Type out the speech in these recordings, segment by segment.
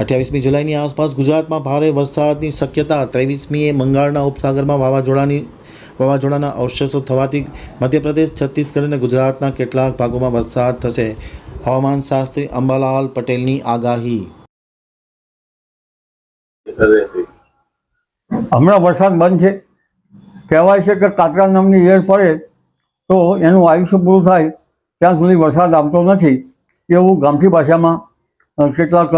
અઠ્યાવીસમી જુલાઈની આસપાસ ગુજરાતમાં ભારે વરસાદની શક્યતા, ત્રેવીસમીએ બંગાળના ઉપસાગરમાં વાવાઝોડાની, વાવાઝોડાના અવશેષો થવાથી મધ્યપ્રદેશ, છત્તીસગઢ અને ગુજરાતના કેટલાક ભાગોમાં વરસાદ થશે. હવામાન શાસ્ત્રી અંબાલાલ પટેલની આગાહી. હમણાં વરસાદ બંધ છે. કહેવાય છે કે કાતરા નામની ઈયળ પડે તો એનું આયુષ્ય પૂરું થાય. ત્યાં સુધી વરસાદ આવતો નથી. એવું ગામઠી ભાષામાં કેટલાક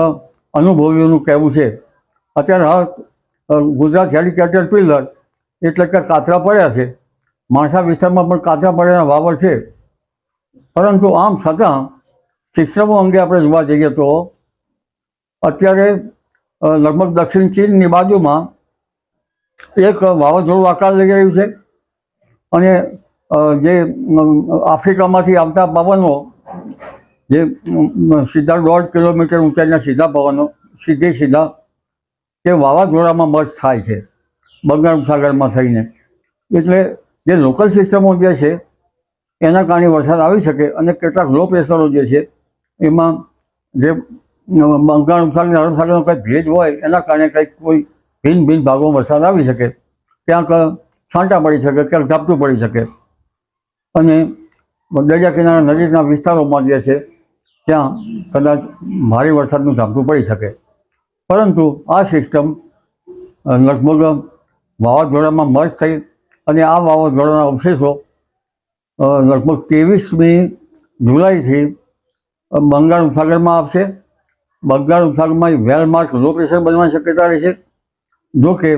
અનુભવીઓનું કહેવું છે. અત્યારે હા ગુજરાત હેરી પિલર એટલે કે કાતરા પડ્યા છે. માણસા વિસ્તારમાં પણ કાતરા પડ્યાના વાવર છે. પરંતુ આમ છતાં સિસ્ટમો અંગે આપણે જોવા જઈએ તો, અત્યારે લગભગ દક્ષિણ ચીનની બાજુમાં એક વાવાઝોડું આકાર લઈ રહ્યું છે. અને જે આફ્રિકામાંથી આવતા પવનો જે સીધા દોઢ કિલોમીટર ઊંચાઈના સીધા પવનો, સીધે સીધા તે વાવાઝોડામાં મર્જ થાય છે, બંગાળ ઉપસાગરમાં થઈને. એટલે જે લોકલ સિસ્ટમો જે છે, એના કારણે વરસાદ આવી શકે અને કેટલાક લો પ્રેશરો જે છે, એમાં જે બંગાળ ઉપસાગર અરબ સાગરનો કંઈક ભેજ હોય, એના કારણે કંઈક કોઈ ભિન્ન ભિન્ન ભાગોમાં વરસાદ આવી શકે. ક્યાંક છાંટા પડી શકે, ક્યાંક ઝાપટું પડી શકે. અને દરિયા કિનારા નજીકના વિસ્તારોમાં જે છે ત્યાં કદાચ ભારે વરસાદનું ઝાપટું પડી શકે. પરંતુ આ સિસ્ટમ લગભગ વાવાઝોડામાં મર્જ થઈ અને આ વાવાઝોડાના અવશેષો લગભગ ત્રેવીસમી જુલાઈથી બંગાળ ઉપસાગરમાં આવશે. બંગાળ ઉપસાગરમાં વેલમાર્ક લો પ્રેશર બનવાની શક્યતા રહે છે. જો કે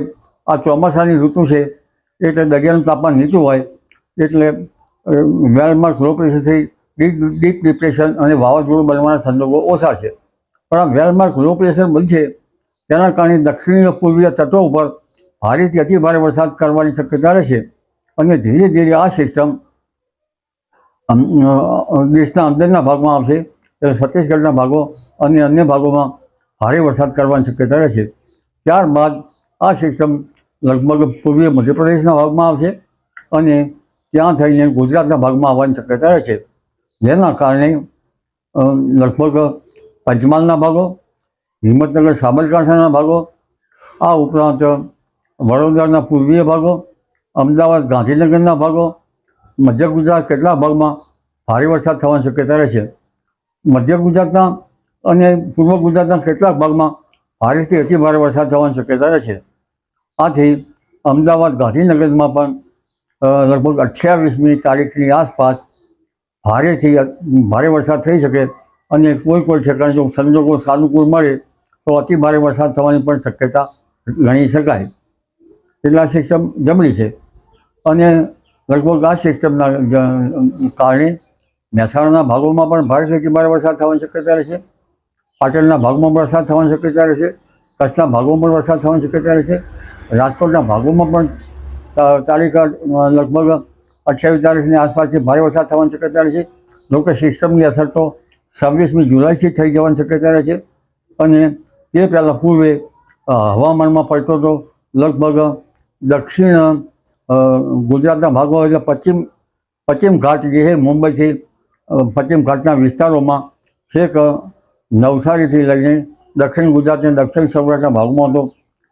આ ચોમાસાની ઋતુ છે, એટલે દરિયાનું તાપમાન નીચું હોય, એટલે વેલમાર્ક લો પ્રેશરથી ડીપ ડીપ ડિપ્રેશન અને વાવાઝોડું બનવાના સંજોગો ઓછા છે. પણ આ વેલમાર્ક લો પ્રેશર બનશે તેના કારણે દક્ષિણીય પૂર્વીય તટો ઉપર ભારેથી અતિ ભારે વરસાદ કરવાની શક્યતા રહેશે અને ધીરે ધીરે આ સિસ્ટમ દેશના અંદરના ભાગમાં આવશે. એટલે છત્તીસગઢના ભાગો અને અન્ય ભાગોમાં ભારે વરસાદ કરવાની શક્યતા રહેશે ત્યારબાદ આ સિસ્ટમ લગભગ પૂર્વીય મધ્યપ્રદેશના ભાગમાં આવશે અને ત્યાં થઈને ગુજરાતના ભાગમાં આવવાની શક્યતા રહેશે જેના કારણે લગભગ પંચમહાલના ભાગો, હિંમતનગર સાબરકાંઠાના ભાગો, આ ઉપરાંત વડોદરાના પૂર્વીય ભાગો, અમદાવાદ ગાંધીનગરના ભાગો, મધ્ય ગુજરાત કેટલા ભાગમાં ભારે વરસાદ થવાની શક્યતા રહેશે મધ્ય ગુજરાતના અને પૂર્વ ગુજરાતના કેટલાક ભાગમાં ભારેથી અતિ ભારે વરસાદ થવાની શક્યતા રહેશે આથી અમદાવાદ ગાંધીનગરમાં પણ લગભગ અઠ્યાવીસમી તારીખની આસપાસ ભારેથી ભારે વરસાદ થઈ શકે અને કોઈ કોઈ ઠેકાણે જો સંજોગો સાનુકૂળ મળે, તો અતિ ભારે વરસાદ થવાની પણ શક્યતા ગણી શકાય. કેટલા સિસ્ટમ જમણી છે. અને લગભગ આ સિસ્ટમના કારણે મહેસાણાના ભાગોમાં પણ ભારેથી ભારે વરસાદ થવાની શક્યતા રહેશે. પાટણના ભાગમાં વરસાદ થવાની શક્યતા રહેશે. કચ્છના ભાગોમાં પણ વરસાદ થવાની શક્યતા રહેશે. રાજકોટના ભાગોમાં પણ તારીખ લગભગ અઠ્યાવીસ તારીખની આસપાસથી ભારે વરસાદ થવાની શક્યતા રહેશે જોકે સિસ્ટમની અસર તો છવ્વીસમી જુલાઈથી થઈ જવાની શક્યતા છે. અને એ પહેલાં પૂર્વે હવામાનમાં પડતો તો લગભગ દક્ષિણ ગુજરાતના ભાગો એટલે પશ્ચિમ પશ્ચિમ ઘાટ જે છે મુંબઈથી પશ્ચિમ ઘાટના વિસ્તારોમાં છેક નવસારીથી લઈને દક્ષિણ ગુજરાતના દક્ષિણ સૌરાષ્ટ્રના ભાગમાં તો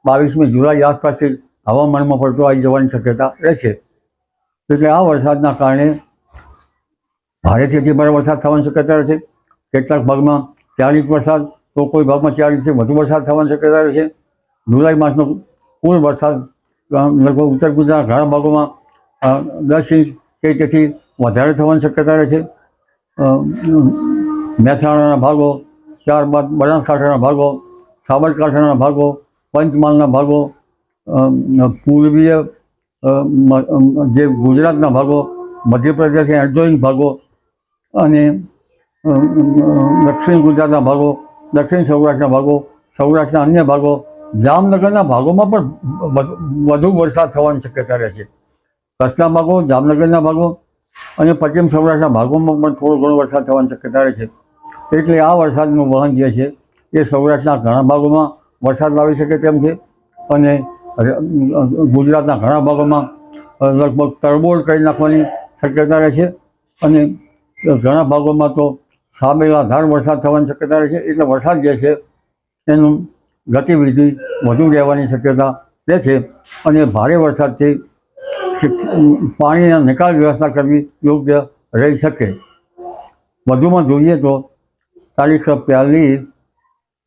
બાવીસમી જુલાઈ આસપાસથી હવામાનમાં પડતો આવી જવાની શક્યતા રહેશે એટલે આ વરસાદના કારણે ભારેથી અતિ ભારે વરસાદ થવાની શક્યતા રહેશે કેટલાક ભાગમાં ચાર ઇંચ વરસાદ, તો કોઈ ભાગમાં ચાર ઇંચથી વધુ વરસાદ થવાની શક્યતા રહેશે જુલાઈ માસનો કુલ વરસાદ લગભગ ઉત્તર ગુજરાતના ઘણા ભાગોમાં દસ ઇંચ કે તેથી વધારે થવાની શક્યતા રહેશે છે મહેસાણાના ભાગો, ત્યારબાદ બનાસકાંઠાના ભાગો, સાબરકાંઠાના ભાગો, પંચમહાલના ભાગો પૂર્વીય જે ગુજરાતના ભાગો મધ્યપ્રદેશ એડજોઈંગ ભાગો અને દક્ષિણ ગુજરાતના ભાગો, દક્ષિણ સૌરાષ્ટ્રના ભાગો, સૌરાષ્ટ્રના અન્ય ભાગો, જામનગરના ભાગોમાં પણ વધુ- વરસાદ થવાની શક્યતા રહે છે. કચ્છના ભાગો, જામનગરના ભાગો અને પશ્ચિમ સૌરાષ્ટ્રના ભાગોમાં પણ થોડો ઘણો વરસાદ થવાની શક્યતા રહે છે. એટલે આ વરસાદનું વહન જે છે, એ સૌરાષ્ટ્રના ઘણા ભાગોમાં વરસાદ લાવી શકે તેમ છે અને ગુજરાતના ઘણા ભાગોમાં લગભગ તરબોળ કરી નાખવાની શક્યતા રહે છે. અને ઘણા ભાગોમાં તો સામેલા ધાર વરસાદ થવાની શક્યતા રહે છે. એટલે વરસાદ જે છે, એનું ગતિવિધિ વધુ રહેવાની શક્યતા રહે છે. અને ભારે વરસાદથી પાણીના નિકાલ વ્યવસ્થા કરવી યોગ્ય રહી શકે. વધુમાં જોઈએ તો તારીખ પહેલી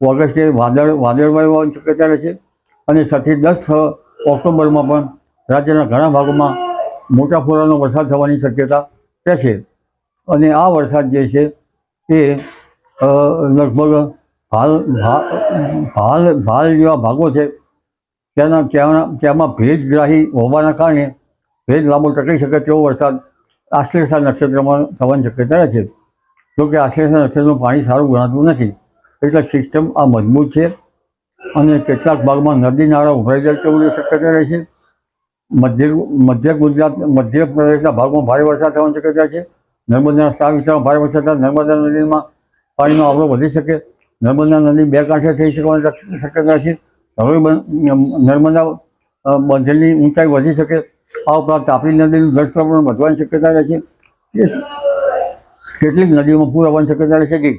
ઓગસ્ટે વાદળ, વાદળવાયુ હોવાની શક્યતા રહે છે. અને સાથે દસ ઓક્ટોબરમાં પણ રાજ્યના ઘણા ભાગોમાં મોટા ફોરાનો વરસાદ થવાની શક્યતા રહેશે. અને આ વરસાદ જે છે એ લગભગ હાલ હાલ ભાલ જેવા ભાગો છે તેના ત્યાંના, ત્યાંમાં ભેજગ્રાહી હોવાના કારણે ભેજ લાંબો ટકી શકે તેવો વરસાદ આશ્લેષા નક્ષત્રમાં થવાની શક્યતા રહે છે. જોકે આશ્લેષા નક્ષત્રનું પાણી સારું ગણાતું નથી, એટલે સિસ્ટમ આ મજબૂત છે. અને કેટલાક ભાગમાં નદી નાળા ઉભરાઈ જાય તેવું શક્યતા રહે છે. મધ્ય મધ્ય ગુજરાત, મધ્ય પ્રદેશના ભાગમાં ભારે વરસાદ થવાની શક્યતા છે. નર્મદાના સ્થાન વિસ્તારમાં ભારે વરસાદ થાય નર્મદા નદીમાં પાણીનો આવરો વધી શકે. નર્મદા નદી બે કાંઠે થઈ શકવાની શક્યતા છે. હવે નર્મદા બંધની ઊંચાઈ વધી શકે. આ ઉપરાંત તાપી નદીનું જળસ્તર પણ વધવાની શક્યતા રહે છે. કેટલીક નદીઓમાં પૂર આવવાની શક્યતા રહે છે કે